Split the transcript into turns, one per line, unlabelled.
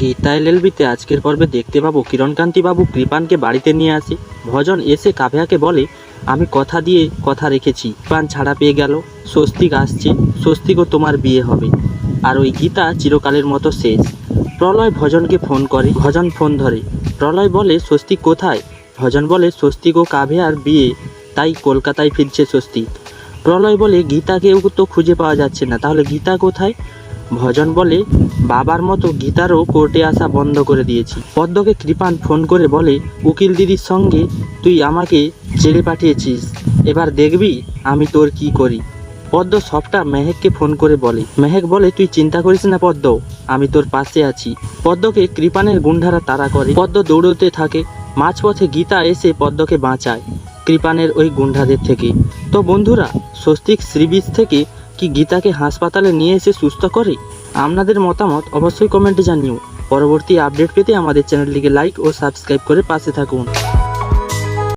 গীতা এলএলবিতে আজকের পর্বে দেখতে পাবো কিরণকান্তি বাবু কৃপানকে বাড়িতে নিয়ে আসে। ভজন এসে কাভ্যাকে বলে, আমি কথা দিয়ে কথা রেখেছি, কৃপান ছাড়া পেয়ে গেল, স্বস্তিক আসছে, স্বস্তিকও তোমার বিয়ে হবে। আর ওই গীতা চিরকালের মতো শেষ। প্রলয় ভজনকে ফোন করে, ভজন ফোন ধরে। প্রলয় বলে, স্বস্তিক কোথায়? ভজন বলে, স্বস্তিক ও কাভ্যার বিয়ে, তাই কলকাতায় ফিরছে স্বস্তিক। প্রলয় বলে, গীতাকেও তো খুঁজে পাওয়া যাচ্ছে না, তাহলে গীতা কোথায়? ভজন বলে, বাবার মতো গীতারও কোর্টে আসা বন্ধ করে দিয়েছি। পদ্মকে কৃপান ফোন করে বলে, উকিল দিদির সঙ্গে তুই আমাকে জেলে পাঠিয়েছিস। এবার দেখবি আমি তোর কি করি। পদ্ম সবটা মেহেককে ফোন করে বলে। মেহেক বলে, তুই চিন্তা করিস না পদ্ম, আমি তোর পাশে আছি। পদ্মকে কৃপানের গুন্ডারা তাড়া করে। পদ্ম দৌড়তে থাকে। মাঝপথে গীতা এসে পদ্মকে বাঁচায়, কৃপানের ওই গুন্ডাদের থেকে। তো বন্ধুরা, স্বস্তিক শ্রীবীজ থেকে কি গীতাকে হাসপাতালে নিয়ে এসে সুস্থ করে? আপনাদের মতামত অবশ্যই কমেন্টে জানিও। পরবর্তী আপডেট পেতে আমাদের চ্যানেলটিকে লাইক ও সাবস্ক্রাইব করে পাশে থাকুন।